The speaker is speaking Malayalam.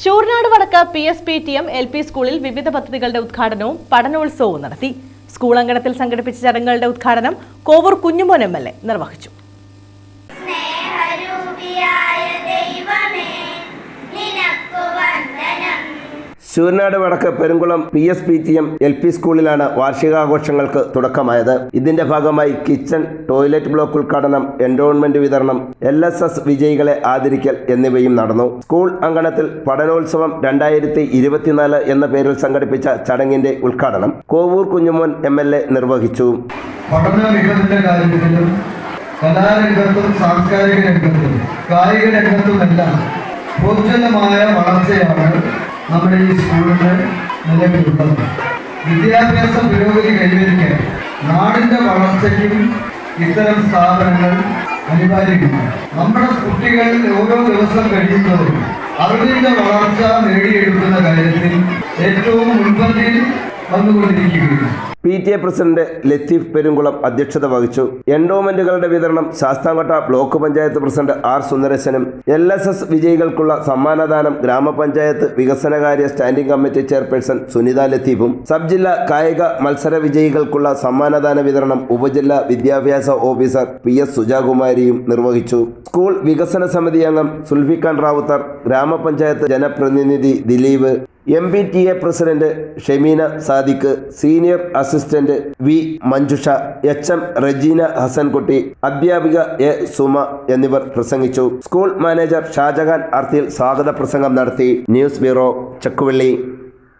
ശൂർനാട് വടക്ക് P S P T M L P സ്കൂളിൽ വിവിധ പദ്ധതികളുടെ ഉദ്ഘാടനവും പഠനോത്സവവും നടത്തി. സ്കൂൾ അങ്കണത്തിൽ സംഘടിപ്പിച്ച ചടങ്ങുകളുടെ ഉദ്ഘാടനം Kovoor Kunjumon M L A നിർവഹിച്ചു. ശൂരനാട് വടക്ക് Perumkulam P S P T M L P സ്കൂളിലാണ് വാർഷികാഘോഷങ്ങൾക്ക് തുടക്കമായത്. ഇതിന്റെ ഭാഗമായി കിച്ചൺ ടോയ്ലറ്റ് ബ്ലോക്ക് ഉദ്ഘാടനം എൻഡോൺമെന്റ് വിതരണം എൽ എസ് എസ് വിജയികളെ ആദരിക്കൽ എന്നിവയും നടന്നു. സ്കൂൾ അങ്കണത്തിൽ പഠനോത്സവം രണ്ടായിരത്തി ഇരുപത്തിനാല് എന്ന പേരിൽ സംഘടിപ്പിച്ച ചടങ്ങിന്റെ ഉദ്ഘാടനം Kovoor Kunjumon M L A നിർവഹിച്ചു. സാംസ്കാരിക രംഗത്തും കായിക രംഗത്തുമെല്ലാം പ്രോജ്വലമായ വളർച്ചയാണ് നമ്മുടെ ഈ സ്കൂളിന് നിലവിലുള്ളത്. വിദ്യാഭ്യാസ പുരോഗതി കൈവരിക്കാൻ നാടിന്റെ വളർച്ചയ്ക്കും ഇത്തരം സ്ഥാപനങ്ങൾ അനിവാര്യമാണ്. നമ്മുടെ കുട്ടികൾ ഓരോ ദിവസം കഴിയുന്നതും അറിവിന്റെ വളർച്ച നേടിയെടുക്കുന്ന കാര്യത്തിൽ ഏറ്റവും മുൻപന്തിയിൽ വന്നുകൊണ്ടിരിക്കുകയാണ്. P T A president Latheef Perumkulam അധ്യക്ഷത വഹിച്ചു. എൻഡോമെന്റുകളുടെ വിതരണം Sasthamkotta block panchayat president R സുന്ദരശനും L S S വിജയികൾക്കുള്ള സമ്മാനദാനം ഗ്രാമപഞ്ചായത്ത് വികസനകാര്യ സ്റ്റാൻഡിംഗ് കമ്മിറ്റി ചെയർപേഴ്സൺ സുനിത ലത്തീഫും സബ് ജില്ലാ കായിക മത്സര വിജയികൾക്കുള്ള സമ്മാനദാന വിതരണം ഉപജില്ലാ വിദ്യാഭ്യാസ ഓഫീസർ പി എസ് സുജാകുമാരിയും നിർവഹിച്ചു. സ്കൂൾ വികസന സമിതി അംഗം സുൽഫിഖാൻ റാവുത്തർ ഗ്രാമപഞ്ചായത്ത് ജനപ്രതിനിധി Dileep M P T A president Shemeena Sadiq senior assistant V Manjusha H M Rejeena Hassankutty അധ്യാപിക എ സുമ എന്നിവർ പ്രസംഗിച്ചു. സ്കൂൾ മാനേജർ ഷാജഹാൻ അർത്തിയിൽ സ്വാഗത പ്രസംഗം നടത്തി. News bureau Chakkuvally.